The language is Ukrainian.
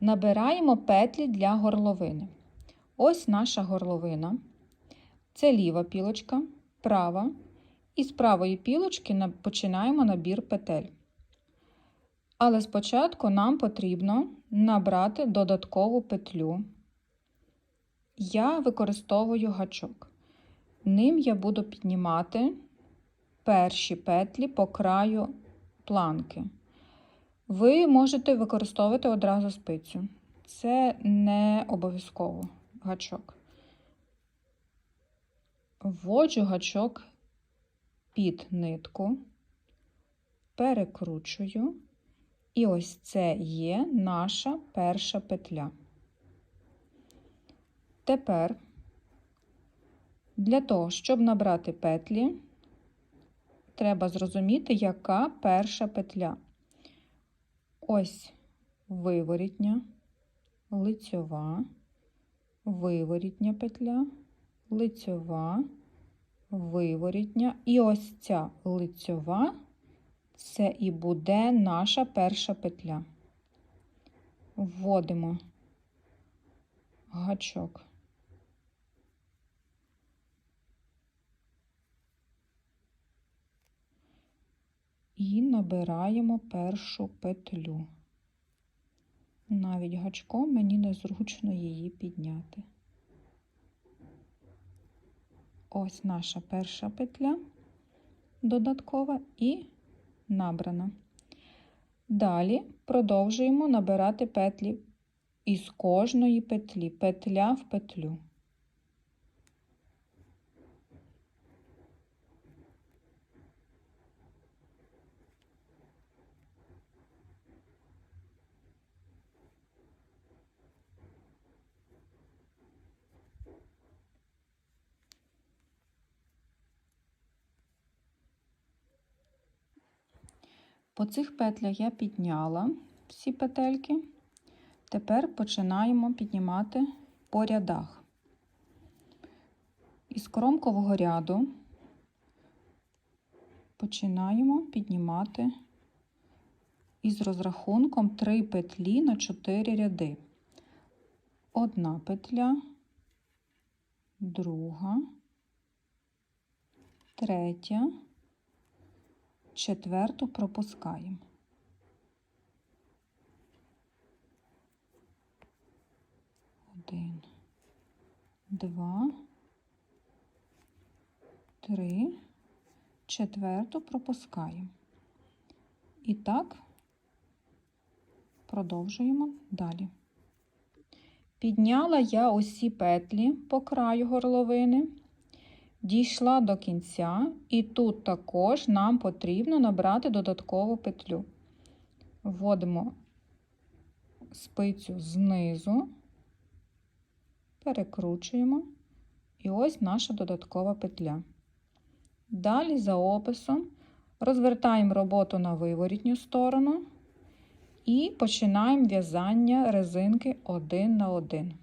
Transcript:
Набираємо петлі для горловини. Ось наша горловина. Це ліва пілочка, права. І з правої пілочки починаємо набір петель. Але спочатку нам потрібно набрати додаткову петлю. Я використовую гачок. Ним я буду піднімати перші петлі по краю планки. Ви можете використовувати одразу спицю. Це не обов'язково гачок. Вводжу гачок під нитку, перекручую, і ось це є наша перша петля. Тепер для того, щоб набрати петлі, треба зрозуміти, яка перша петля. Ось виворітня, лицьова, виворітня петля, лицьова, виворітня. І ось ця лицьова це і буде наша перша петля. Вводимо гачок. І набираємо першу петлю. Навіть гачком мені незручно її підняти. Ось наша перша петля додаткова і набрана. Далі продовжуємо набирати петлі із кожної петлі, петля в петлю. По цих петлях я підняла всі петельки. Тепер починаємо піднімати по рядах. Із кромкового ряду починаємо піднімати із розрахунком 3 петлі на 4 ряди. Одна петля, друга, третя, четверту пропускаємо. Один, два, три, четверту пропускаємо. І так продовжуємо далі. Підняла я усі петлі по краю горловини, дійшла до кінця, і тут також нам потрібно набрати додаткову петлю. Вводимо спицю знизу, перекручуємо, і ось наша додаткова петля. Далі за описом розвертаємо роботу на виворітню сторону і починаємо в'язання резинки один на один.